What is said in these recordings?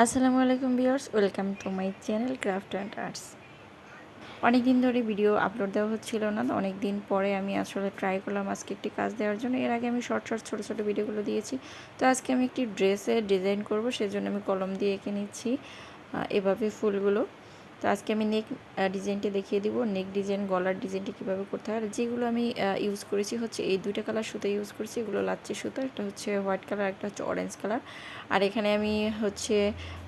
আসসালামু আলাইকুম viewers, welcome to my channel craft and arts. অনেক দিন ধরে ভিডিও আপলোড দেওয়া হচ্ছিল না অনেক দিন পরে আমি আসলে ট্রাই করলাম আজকে একটি কাজ দেওয়ার জন্য। এর আগে আমি শর্ট শর্ট ছোটো ছোটো ভিডিওগুলো দিয়েছি, তো আজকে আমি একটি ড্রেসের ডিজাইন করব, সেজন্য আমি কলম দিয়ে এঁকে নিচ্ছি এভাবে ফুলগুলো। তো আজকে আমি নেক ডিজাইনটা দেখিয়ে দিব। নেক ডিজাইন গলার ডিজাইনটা কীভাবে করতে হয়। আর যেগুলো আমি ইউজ করেছি হচ্ছে এই দুইটা কালার সুতো ইউজ করেছি। এগুলো লাচ্ছি সুতো, একটা হচ্ছে হোয়াইট কালার একটা হচ্ছে অরেঞ্জ কালার আর এখানে আমি হচ্ছে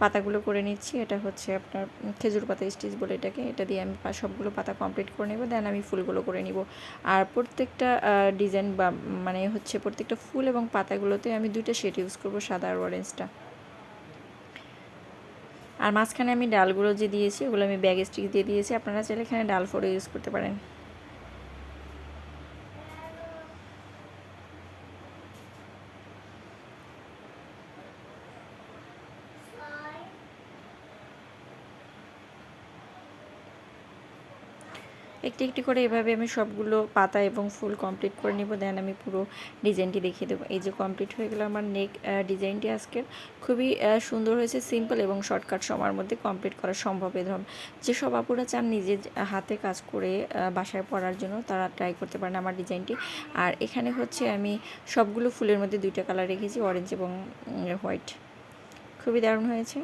পাতাগুলো করে নিচ্ছি। এটা হচ্ছে আপনার খেজুর পাতা স্টিচ বলে এটাকে। এটা দিয়ে আমি সবগুলো পাতা কমপ্লিট করে নেব। দেন আমি ফুলগুলো করে নিব। আর প্রত্যেকটা ডিজাইন বা মানে হচ্ছে প্রত্যেকটা ফুল এবং পাতাগুলোতে আমি দুইটা শেড ইউজ করব, সাদা আর অরেঞ্জটা আর মাঝখানে আমি ডালগুলো যে দিয়েছি, ওগুলো আমি ব্যাগ স্টিক দিয়ে দিয়েছি। আপনারা চাইলে এখানে ডাল ফোড়ে ইউজ করতে পারেন। একটি একটি করে এভাবে আমি সবগুলো পাতা এবং ফুল কমপ্লিট করে নিব দেন আমি পুরো ডিজাইনটি দেখিয়ে দেবো। এই যে কমপ্লিট হয়ে গেল আমার নেক ডিজাইনটি আজকের। খুবই সুন্দর হয়েছে সিম্পল এবং শর্টকাট সময়ের মধ্যে কমপ্লিট করা সম্ভব এ ধরুন যেসব আপুরা চান নিজের হাতে কাজ করে বাসায় পরার জন্য, তারা ট্রাই করতে পারেন আমার ডিজাইনটি। আর এখানে হচ্ছে আমি সবগুলো ফুলের মধ্যে দুইটা কালার রেখেছি অরেঞ্জ এবং হোয়াইট খুবই দারুণ হয়েছে।